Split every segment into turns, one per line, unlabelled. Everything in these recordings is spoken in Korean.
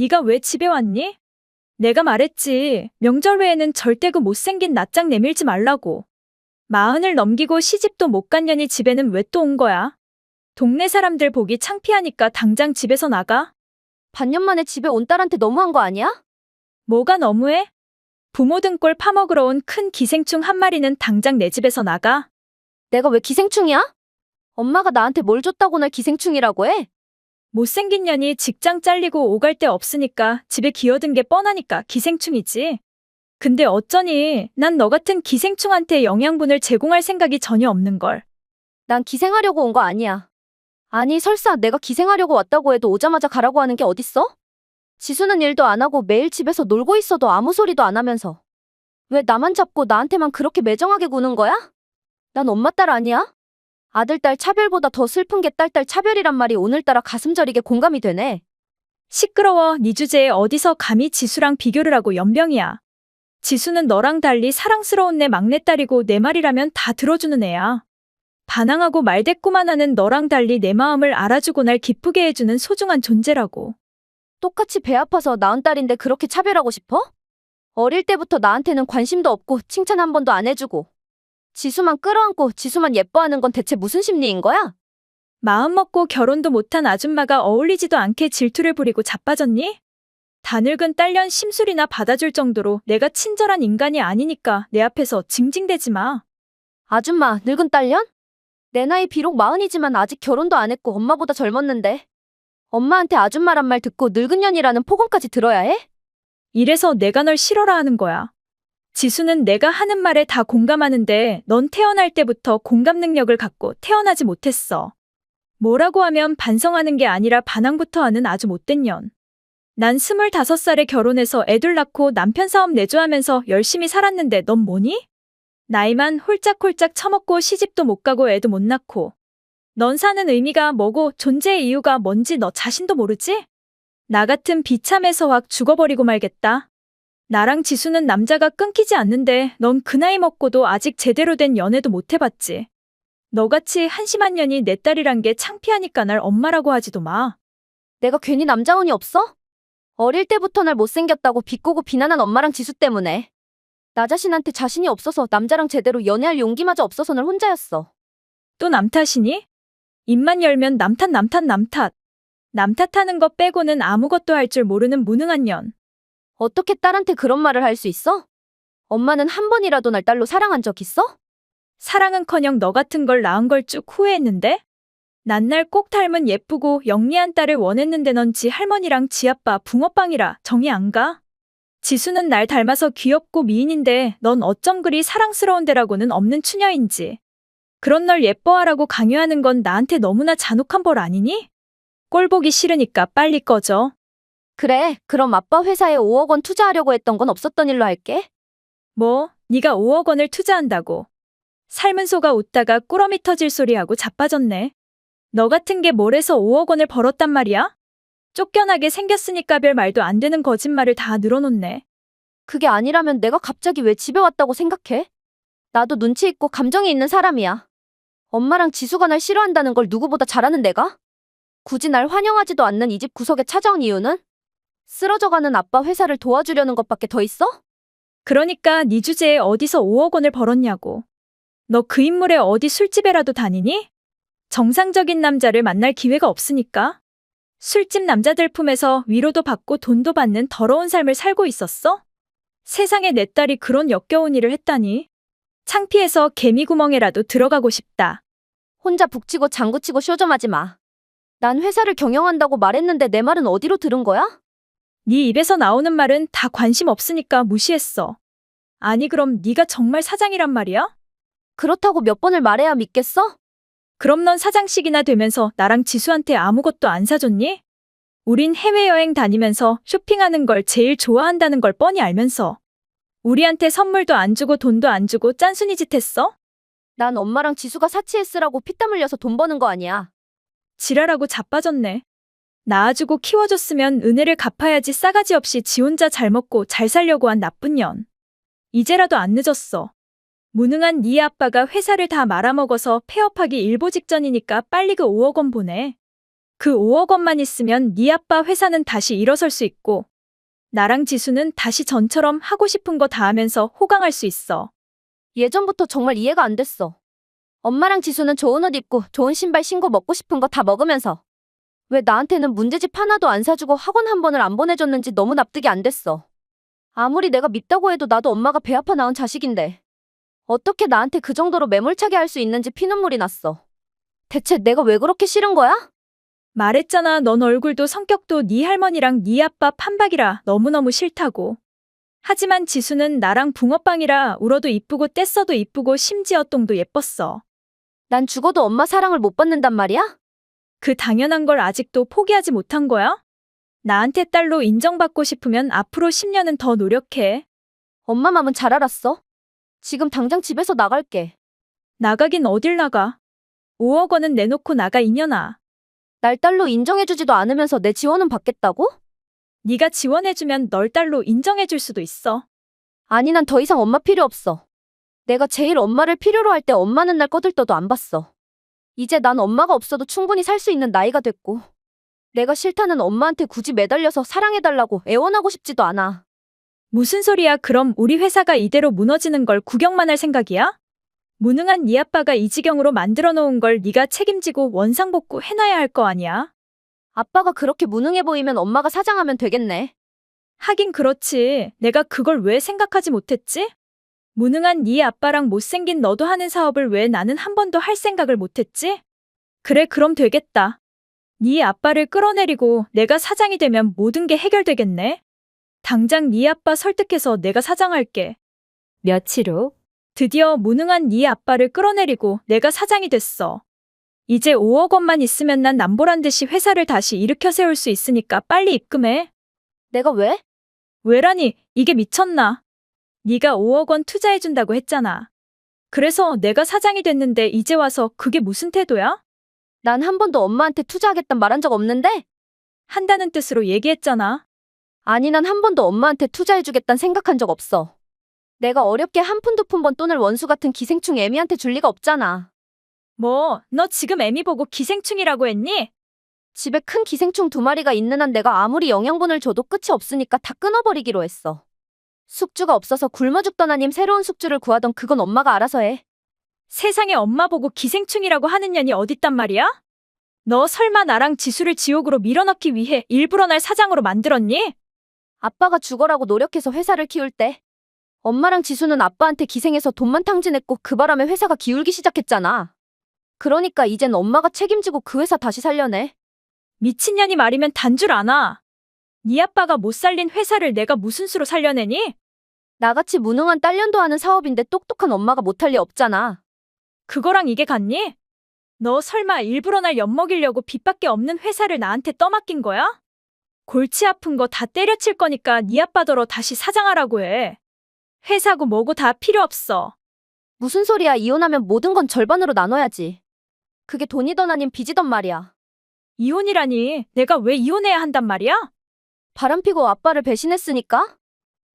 네가 왜 집에 왔니? 내가 말했지. 명절 외에는 절대 그 못생긴 낯장 내밀지 말라고. 마흔을 넘기고 시집도 못 간 년이 집에는 왜 또 온 거야? 동네 사람들 보기 창피하니까 당장 집에서 나가?
반년 만에 집에 온 딸한테 너무한 거 아니야?
뭐가 너무해? 부모 등골 파먹으러 온 큰 기생충 한 마리는 당장 내 집에서 나가?
내가 왜 기생충이야? 엄마가 나한테 뭘 줬다고 날 기생충이라고 해?
못생긴 년이 직장 잘리고 오갈 데 없으니까 집에 기어든 게 뻔하니까 기생충이지. 근데 어쩌니 난 너 같은 기생충한테 영양분을 제공할 생각이 전혀 없는걸.
난 기생하려고 온 거 아니야. 아니, 설사 내가 기생하려고 왔다고 해도 오자마자 가라고 하는 게 어딨어? 지수는 일도 안 하고 매일 집에서 놀고 있어도 아무 소리도 안 하면서. 왜 나만 잡고 나한테만 그렇게 매정하게 구는 거야? 난 엄마 딸 아니야? 아들, 딸 차별보다 더 슬픈 게 딸, 딸 차별이란 말이 오늘따라 가슴 저리게 공감이 되네.
시끄러워 네 주제에 어디서 감히 지수랑 비교를 하고 연병이야. 지수는 너랑 달리 사랑스러운 내 막내딸이고 내 말이라면 다 들어주는 애야. 반항하고 말대꾸만 하는 너랑 달리 내 마음을 알아주고 날 기쁘게 해주는 소중한 존재라고.
똑같이 배 아파서 낳은 딸인데 그렇게 차별하고 싶어? 어릴 때부터 나한테는 관심도 없고 칭찬 한 번도 안 해주고. 지수만 끌어안고 지수만 예뻐하는 건 대체 무슨 심리인 거야?
마음 먹고 결혼도 못한 아줌마가 어울리지도 않게 질투를 부리고 자빠졌니? 다 늙은 딸년 심술이나 받아줄 정도로 내가 친절한 인간이 아니니까 내 앞에서 징징대지 마.
아줌마, 늙은 딸년? 내 나이 비록 마흔이지만 아직 결혼도 안 했고 엄마보다 젊었는데. 엄마한테 아줌마란 말 듣고 늙은 년이라는 폭언까지 들어야 해?
이래서 내가 널 싫어라 하는 거야. 지수는 내가 하는 말에 다 공감하는데 넌 태어날 때부터 공감 능력을 갖고 태어나지 못했어. 뭐라고 하면 반성하는 게 아니라 반항부터 하는 아주 못된 년. 난 스물다섯 살에 결혼해서 애들 낳고 남편 사업 내조하면서 열심히 살았는데 넌 뭐니? 나이만 홀짝홀짝 처먹고 시집도 못 가고 애도 못 낳고. 넌 사는 의미가 뭐고 존재의 이유가 뭔지 너 자신도 모르지? 나 같은 비참해서 확 죽어버리고 말겠다. 나랑 지수는 남자가 끊기지 않는데 넌 그 나이 먹고도 아직 제대로 된 연애도 못 해봤지. 너같이 한심한 년이 내 딸이란 게 창피하니까 날 엄마라고 하지도 마.
내가 괜히 남자운이 없어? 어릴 때부터 날 못생겼다고 비꼬고 비난한 엄마랑 지수 때문에. 나 자신한테 자신이 없어서 남자랑 제대로 연애할 용기마저 없어서 늘 혼자였어.
또 남 탓이니? 입만 열면 남 탓, 남 탓, 남 탓. 남 탓하는 것 빼고는 아무것도 할 줄 모르는 무능한 년.
어떻게 딸한테 그런 말을 할 수 있어? 엄마는 한 번이라도 날 딸로 사랑한 적 있어?
사랑은커녕 너 같은 걸 낳은 걸 쭉 후회했는데? 난 날 꼭 닮은 예쁘고 영리한 딸을 원했는데 넌 지 할머니랑 지 아빠 붕어빵이라 정이 안 가? 지수는 날 닮아서 귀엽고 미인인데 넌 어쩜 그리 사랑스러운 데라고는 없는 추녀인지. 그런 널 예뻐하라고 강요하는 건 나한테 너무나 잔혹한 벌 아니니? 꼴 보기 싫으니까 빨리 꺼져.
그래, 그럼 아빠 회사에 5억 원 투자하려고 했던 건 없었던 일로 할게.
뭐, 네가 5억 원을 투자한다고. 삶은 소가 웃다가 꾸러미 터질 소리하고 자빠졌네. 너 같은 게 뭘 해서 5억 원을 벌었단 말이야? 쫓겨나게 생겼으니까 별 말도 안 되는 거짓말을 다 늘어놓네.
그게 아니라면 내가 갑자기 왜 집에 왔다고 생각해? 나도 눈치 있고 감정이 있는 사람이야. 엄마랑 지수가 날 싫어한다는 걸 누구보다 잘 아는 내가? 굳이 날 환영하지도 않는 이 집 구석에 찾아온 이유는? 쓰러져가는 아빠 회사를 도와주려는 것밖에 더 있어?
그러니까 네 주제에 어디서 5억 원을 벌었냐고. 너 그 인물에 어디 술집에라도 다니니? 정상적인 남자를 만날 기회가 없으니까. 술집 남자들 품에서 위로도 받고 돈도 받는 더러운 삶을 살고 있었어? 세상에 내 딸이 그런 역겨운 일을 했다니. 창피해서 개미구멍에라도 들어가고 싶다.
혼자 북치고 장구치고 쇼 좀 하지 마. 난 회사를 경영한다고 말했는데 내 말은 어디로 들은 거야?
네 입에서 나오는 말은 다 관심 없으니까 무시했어. 아니 그럼 네가 정말 사장이란 말이야?
그렇다고 몇 번을 말해야 믿겠어?
그럼 넌 사장씩이나 되면서 나랑 지수한테 아무것도 안 사줬니? 우린 해외여행 다니면서 쇼핑하는 걸 제일 좋아한다는 걸 뻔히 알면서 우리한테 선물도 안 주고 돈도 안 주고 짠순이 짓 했어?
난 엄마랑 지수가 사치에 쓰라고 피땀 흘려서 돈 버는 거 아니야.
지랄하고 자빠졌네. 낳아주고 키워줬으면 은혜를 갚아야지 싸가지 없이 지 혼자 잘 먹고 잘 살려고 한 나쁜 년. 이제라도 안 늦었어. 무능한 네 아빠가 회사를 다 말아먹어서 폐업하기 일보 직전이니까 빨리 그 5억 원 보내. 그 5억 원만 있으면 네 아빠 회사는 다시 일어설 수 있고 나랑 지수는 다시 전처럼 하고 싶은 거 다 하면서 호강할 수 있어.
예전부터 정말 이해가 안 됐어. 엄마랑 지수는 좋은 옷 입고 좋은 신발 신고 먹고 싶은 거 다 먹으면서 왜 나한테는 문제집 하나도 안 사주고 학원 한 번을 안 보내줬는지 너무 납득이 안 됐어. 아무리 내가 밉다고 해도 나도 엄마가 배 아파 낳은 자식인데 어떻게 나한테 그 정도로 매몰차게 할 수 있는지 피눈물이 났어. 대체 내가 왜 그렇게 싫은 거야?
말했잖아. 넌 얼굴도 성격도 네 할머니랑 네 아빠 판박이라 너무너무 싫다고. 하지만 지수는 나랑 붕어빵이라 울어도 이쁘고 떼써도 이쁘고 심지어 똥도 예뻤어.
난 죽어도 엄마 사랑을 못 받는단 말이야?
그 당연한 걸 아직도 포기하지 못한 거야? 나한테 딸로 인정받고 싶으면 앞으로 10년은 더 노력해.
엄마 맘은 잘 알았어. 지금 당장 집에서 나갈게.
나가긴 어딜 나가. 5억 원은 내놓고 나가 이년아.
날 딸로 인정해주지도 않으면서 내 지원은 받겠다고?
네가 지원해주면 널 딸로 인정해줄 수도 있어.
아니 난 더 이상 엄마 필요 없어. 내가 제일 엄마를 필요로 할 때 엄마는 날 꺼들떠도 안 봤어. 이제 난 엄마가 없어도 충분히 살 수 있는 나이가 됐고. 내가 싫다는 엄마한테 굳이 매달려서 사랑해달라고 애원하고 싶지도 않아.
무슨 소리야? 그럼 우리 회사가 이대로 무너지는 걸 구경만 할 생각이야? 무능한 네 아빠가 이 지경으로 만들어 놓은 걸 네가 책임지고 원상복구 해놔야 할 거 아니야?
아빠가 그렇게 무능해 보이면 엄마가 사장하면 되겠네.
하긴 그렇지. 내가 그걸 왜 생각하지 못했지? 무능한 네 아빠랑 못생긴 너도 하는 사업을 왜 나는 한 번도 할 생각을 못했지? 그래, 그럼 되겠다. 네 아빠를 끌어내리고 내가 사장이 되면 모든 게 해결되겠네. 당장 네 아빠 설득해서 내가 사장할게. 며칠 후 드디어 무능한 네 아빠를 끌어내리고 내가 사장이 됐어. 이제 5억 원만 있으면 난 남보란 듯이 회사를 다시 일으켜 세울 수 있으니까 빨리 입금해.
내가 왜?
왜라니, 이게 미쳤나? 네가 5억 원 투자해준다고 했잖아. 그래서 내가 사장이 됐는데 이제 와서 그게 무슨 태도야?
난 한 번도 엄마한테 투자하겠단 말한 적 없는데?
한다는 뜻으로 얘기했잖아.
아니 난 한 번도 엄마한테 투자해주겠단 생각한 적 없어. 내가 어렵게 한 푼 두 푼 번 돈을 원수 같은 기생충 애미한테 줄 리가 없잖아.
뭐, 너 지금 애미 보고 기생충이라고 했니?
집에 큰 기생충 두 마리가 있는 한 내가 아무리 영양분을 줘도 끝이 없으니까 다 끊어버리기로 했어. 숙주가 없어서 굶어 죽던 아님 새로운 숙주를 구하던 그건 엄마가 알아서 해.
세상에 엄마 보고 기생충이라고 하는 년이 어딨단 말이야? 너 설마 나랑 지수를 지옥으로 밀어넣기 위해 일부러 날 사장으로 만들었니?
아빠가 죽어라고 노력해서 회사를 키울 때 엄마랑 지수는 아빠한테 기생해서 돈만 탕진했고 그 바람에 회사가 기울기 시작했잖아. 그러니까 이젠 엄마가 책임지고 그 회사 다시 살려내.
미친년이 말이면 단 줄 아나. 네 아빠가 못 살린 회사를 내가 무슨 수로 살려내니?
나같이 무능한 딸년도 하는 사업인데 똑똑한 엄마가 못할 리 없잖아.
그거랑 이게 같니? 너 설마 일부러 날 엿먹이려고 빚밖에 없는 회사를 나한테 떠맡긴 거야? 골치 아픈 거 다 때려칠 거니까 네 아빠더러 다시 사장하라고 해. 회사고 뭐고 다 필요 없어.
무슨 소리야 이혼하면 모든 건 절반으로 나눠야지. 그게 돈이던 아닌 빚이던 말이야.
이혼이라니 내가 왜 이혼해야 한단 말이야?
바람피고 아빠를 배신했으니까?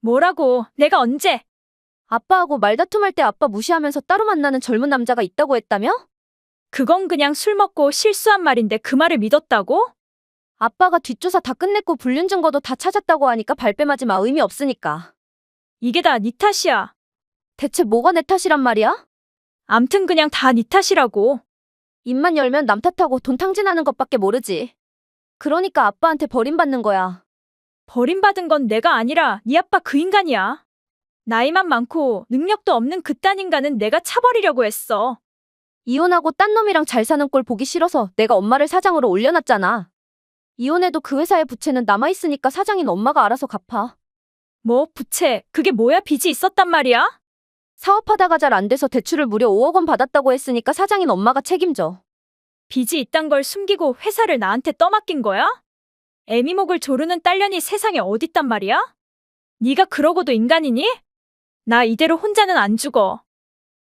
뭐라고 내가 언제?
아빠하고 말다툼할 때 아빠 무시하면서 따로 만나는 젊은 남자가 있다고 했다며?
그건 그냥 술 먹고 실수한 말인데 그 말을 믿었다고?
아빠가 뒷조사 다 끝냈고 불륜 증거도 다 찾았다고 하니까 발뺌하지 마 의미 없으니까.
이게 다 네 탓이야.
대체 뭐가 내 탓이란 말이야?
암튼 그냥 다 네 탓이라고.
입만 열면 남 탓하고 돈 탕진하는 것밖에 모르지. 그러니까 아빠한테 버림받는 거야.
버림받은 건 내가 아니라 네 아빠 그 인간이야. 나이만 많고 능력도 없는 그딴 인간은 내가 차버리려고 했어.
이혼하고 딴 놈이랑 잘 사는 꼴 보기 싫어서 내가 엄마를 사장으로 올려놨잖아. 이혼해도 그 회사의 부채는 남아있으니까 사장인 엄마가 알아서 갚아.
뭐 부채 그게 뭐야 빚이 있었단 말이야?
사업하다가 잘 안 돼서 대출을 무려 5억 원 받았다고 했으니까 사장인 엄마가 책임져.
빚이 있단 걸 숨기고 회사를 나한테 떠맡긴 거야? 애미목을 조르는 딸년이 세상에 어딨단 말이야? 네가 그러고도 인간이니? 나 이대로 혼자는 안 죽어.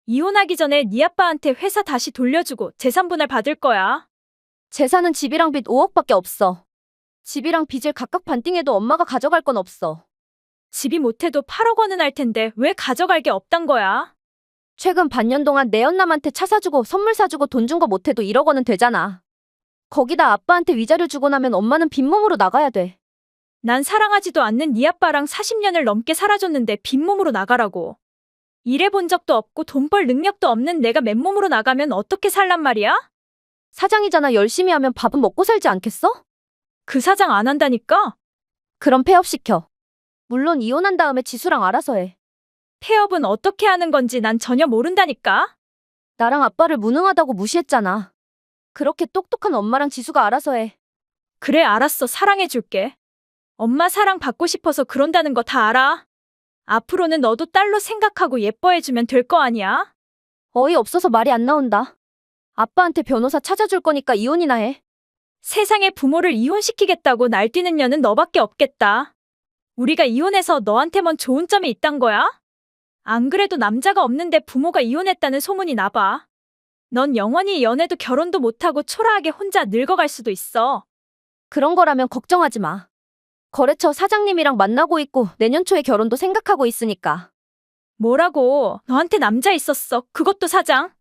이혼하기 전에 네 아빠한테 회사 다시 돌려주고 재산 분할 받을 거야.
재산은 집이랑 빚 5억밖에 없어. 집이랑 빚을 각각 반띵해도 엄마가 가져갈 건 없어.
집이 못해도 8억 원은 할 텐데 왜 가져갈 게 없단 거야?
최근 반년 동안 내 연남한테 차 사주고 선물 사주고 돈 준 거 못해도 1억 원은 되잖아. 거기다 아빠한테 위자료 주고 나면 엄마는 빈몸으로 나가야 돼.
난 사랑하지도 않는 네 아빠랑 40년을 넘게 살아줬는데 빈몸으로 나가라고. 일해본 적도 없고 돈 벌 능력도 없는 내가 맨몸으로 나가면 어떻게 살란 말이야?
사장이잖아. 열심히 하면 밥은 먹고 살지 않겠어?
그 사장 안 한다니까?
그럼 폐업시켜. 물론 이혼한 다음에 지수랑 알아서 해.
폐업은 어떻게 하는 건지 난 전혀 모른다니까?
나랑 아빠를 무능하다고 무시했잖아. 그렇게 똑똑한 엄마랑 지수가 알아서 해.
그래, 알았어. 사랑해줄게. 엄마 사랑 받고 싶어서 그런다는 거 다 알아. 앞으로는 너도 딸로 생각하고 예뻐해주면 될 거 아니야?
어이없어서 말이 안 나온다. 아빠한테 변호사 찾아줄 거니까 이혼이나 해.
세상에 부모를 이혼시키겠다고 날뛰는 년은 너밖에 없겠다. 우리가 이혼해서 너한테만 좋은 점이 있단 거야? 안 그래도 남자가 없는데 부모가 이혼했다는 소문이 나봐. 넌 영원히 연애도 결혼도 못하고 초라하게 혼자 늙어갈 수도 있어.
그런 거라면 걱정하지 마. 거래처 사장님이랑 만나고 있고 내년 초에 결혼도 생각하고 있으니까.
뭐라고? 너한테 남자 있었어. 그것도 사장?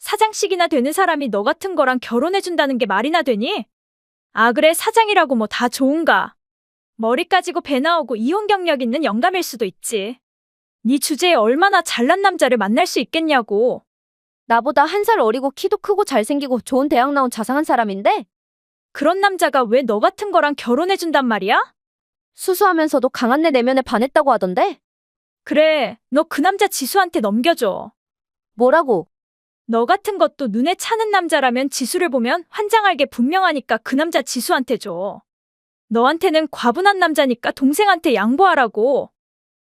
사장씩이나 되는 사람이 너 같은 거랑 결혼해준다는 게 말이나 되니? 아, 그래, 사장이라고 뭐 다 좋은가? 머리 까지고 배 나오고 이혼 경력 있는 영감일 수도 있지. 네 주제에 얼마나 잘난 남자를 만날 수 있겠냐고.
나보다 한 살 어리고 키도 크고 잘생기고 좋은 대학 나온 자상한 사람인데
그런 남자가 왜 너 같은 거랑 결혼해준단 말이야?
수수하면서도 강한 내 내면에 반했다고 하던데?
그래, 너 그 남자 지수한테 넘겨줘.
뭐라고?
너 같은 것도 눈에 차는 남자라면 지수를 보면 환장할 게 분명하니까 그 남자 지수한테 줘. 너한테는 과분한 남자니까 동생한테 양보하라고.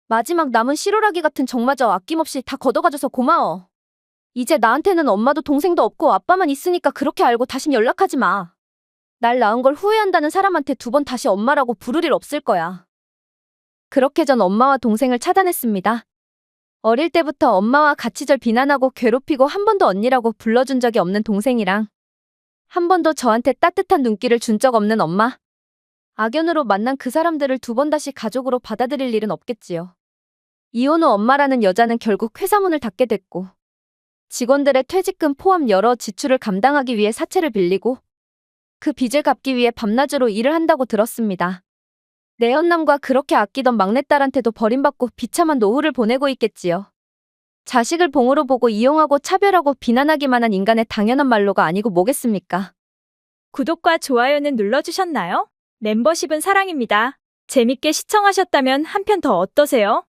마지막 남은 실오라기 같은 정마저 아낌없이 다 걷어가줘서 고마워. 이제 나한테는 엄마도 동생도 없고 아빠만 있으니까 그렇게 알고 다신 연락하지 마. 날 낳은 걸 후회한다는 사람한테 두 번 다시 엄마라고 부를 일 없을 거야. 그렇게 전 엄마와 동생을 차단했습니다. 어릴 때부터 엄마와 같이 절 비난하고 괴롭히고 한 번도 언니라고 불러준 적이 없는 동생이랑 한 번도 저한테 따뜻한 눈길을 준 적 없는 엄마. 악연으로 만난 그 사람들을 두 번 다시 가족으로 받아들일 일은 없겠지요. 이혼 후 엄마라는 여자는 결국 회사 문을 닫게 됐고 직원들의 퇴직금 포함 여러 지출을 감당하기 위해 사채를 빌리고 그 빚을 갚기 위해 밤낮으로 일을 한다고 들었습니다. 내연남과 그렇게 아끼던 막내딸한테도 버림받고 비참한 노후를 보내고 있겠지요. 자식을 봉으로 보고 이용하고 차별하고 비난하기만 한 인간의 당연한 말로가 아니고 뭐겠습니까?
구독과 좋아요는 눌러주셨나요? 멤버십은 사랑입니다. 재밌게 시청하셨다면 한 편 더 어떠세요?